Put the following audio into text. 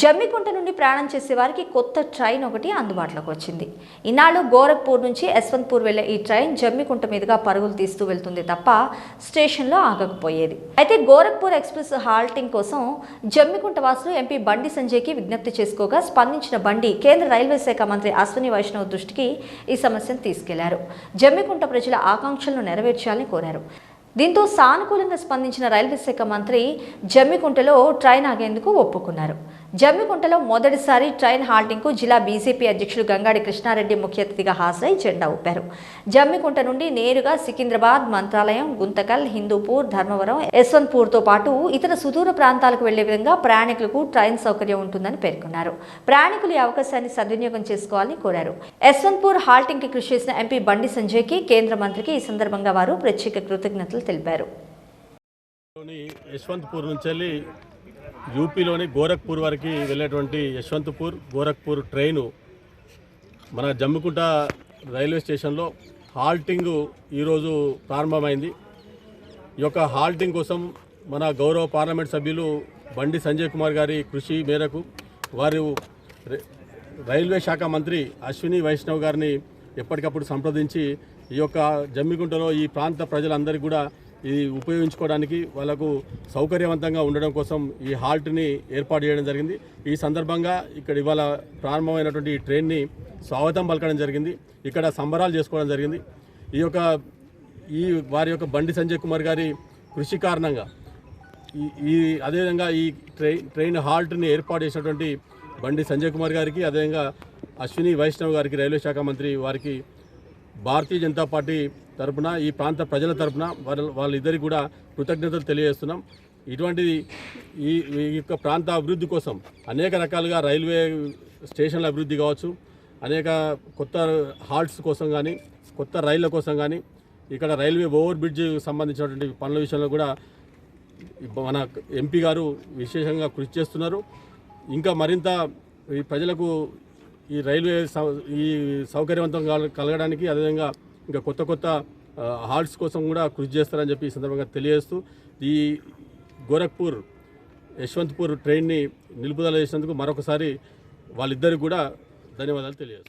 జమ్మికుంట నుండి ప్రయాణం చేసే వారికి కొత్త ట్రైన్ ఒకటి అందుబాటులోకి వచ్చింది. ఇన్నాళ్ళు గోరఖ్పూర్ నుంచి యశ్వంత్పూర్ వెళ్ళే ఈ ట్రైన్ జమ్మికుంట మీదుగా పరుగులు తీస్తూ వెళ్తుంది తప్ప స్టేషన్లో ఆగకపోయేది. అయితే గోరఖ్పూర్ ఎక్స్ప్రెస్ హాల్టింగ్ కోసం జమ్మికుంట వాసులు ఎంపీ బండి సంజయ్కి విజ్ఞప్తి చేసుకోగా స్పందించిన బండి కేంద్ర రైల్వే శాఖ మంత్రి అశ్విని వైష్ణవ్ దృష్టికి ఈ సమస్యను తీసుకెళ్ళారు. జమ్మికుంట ప్రజల ఆకాంక్షలను నెరవేర్చాలని కోరారు. దీంతో సానుకూలంగా స్పందించిన రైల్వే శాఖ మంత్రి జమ్మికుంటలో ట్రైన్ ఆగేందుకు ఒప్పుకున్నారు. జమ్మికుంటలో మొదటిసారి ట్రైన్ హాల్టింగ్కు జిల్లా బీజేపీ అధ్యక్షుడు గంగాడి కృష్ణారెడ్డి ముఖ్య అతిథిగా హాజరై జెండా ఊపారు. జమ్మికుంట నుండి నేరుగా సికింద్రాబాద్ మంత్రాలయం గుంతకల్ హిందూపూర్ ధర్మవరం యశ్వంత్పూర్తో పాటు ఇతర సుదూర ప్రాంతాలకు వెళ్ళే విధంగా ప్రయాణికులకు ట్రైన్ సౌకర్యం ఉంటుందని పేర్కొన్నారు. ప్రయాణికులు ఈ అవకాశాన్ని సద్వినియోగం చేసుకోవాలని కోరారు. యశ్వంత్పూర్ హాల్టింగ్కి కృషి చేసిన ఎంపీ బండి సంజయ్కి కేంద్ర మంత్రికి ఈ సందర్భంగా వారు ప్రత్యేక కృతజ్ఞతలు తెలిపారు. యశ్వంత్పూర్ నుంచి యూపీలోని గోరఖ్పూర్ వరకు వెళ్ళేటువంటి యశ్వంత్పూర్ గోరఖ్పూర్ ట్రైను మన జమ్మికుంట రైల్వే స్టేషన్లో హాల్టింగ్ ఈరోజు ప్రారంభమైంది. ఈ యొక్క హాల్టింగ్ కోసం మన గౌరవ పార్లమెంట్ సభ్యులు బండి సంజయ్ కుమార్ గారి కృషి మేరకు వారు రైల్వే శాఖ మంత్రి అశ్విని వైష్ణవ్ గారిని ఎప్పటికప్పుడు సంప్రదించి ఈ యొక్క జమ్మిగుంటలో ఈ ప్రాంత ప్రజలందరికీ కూడా ఇది ఉపయోగించుకోవడానికి వాళ్ళకు సౌకర్యవంతంగా ఉండడం కోసం ఈ హాల్ట్ని ఏర్పాటు చేయడం జరిగింది. ఈ సందర్భంగా ఇక్కడ ఇవాళ ప్రారంభమైనటువంటి ఈ ట్రైన్ని స్వాగతం పలకడం జరిగింది. ఇక్కడ సంబరాలు చేసుకోవడం జరిగింది. ఈ యొక్క ఈ వారి యొక్క బండి సంజయ్ కుమార్ గారి కృషి కారణంగా ఈ ఈ అదేవిధంగా ఈ ట్రైన్ ట్రైన్ హాల్ట్ని ఏర్పాటు చేసినటువంటి బండి సంజయ్ కుమార్ గారికి అదేవిధంగా అశ్విని వైష్ణవ్ గారికి రైల్వే శాఖ మంత్రి వారికి భారతీయ జనతా పార్టీ తరపున ఈ ప్రాంత ప్రజల తరపున వాళ్ళ వాళ్ళిద్దరికి కూడా కృతజ్ఞతలు తెలియజేస్తున్నాం. ఇటువంటిది ఈ ఈ యొక్క ప్రాంత అభివృద్ధి కోసం అనేక రకాలుగా రైల్వే స్టేషన్ల అభివృద్ధి కావచ్చు అనేక కొత్త హాల్ట్స్ కోసం కానీ కొత్త రైళ్ళ కోసం కానీ ఇక్కడ రైల్వే ఓవర్ బ్రిడ్జ్ సంబంధించినటువంటి పనుల విషయంలో కూడా మన ఎంపీ గారు విశేషంగా కృషి చేస్తున్నారు. ఇంకా మరింత ఈ ప్రజలకు ఈ రైల్వే సౌ- ఈ సౌకర్యవంతం కలగడానికి అదేవిధంగా ఇంకా కొత్త కొత్త హాల్ట్స్ కోసం కూడా కృషి చేస్తారని చెప్పి ఈ సందర్భంగా తెలియజేస్తూ ఈ గోరఖ్పూర్ యశ్వంత్పూర్ ట్రైన్ని నిలుపుదల చేసినందుకు మరొకసారి వాళ్ళిద్దరికి కూడా ధన్యవాదాలు తెలియజేస్తాను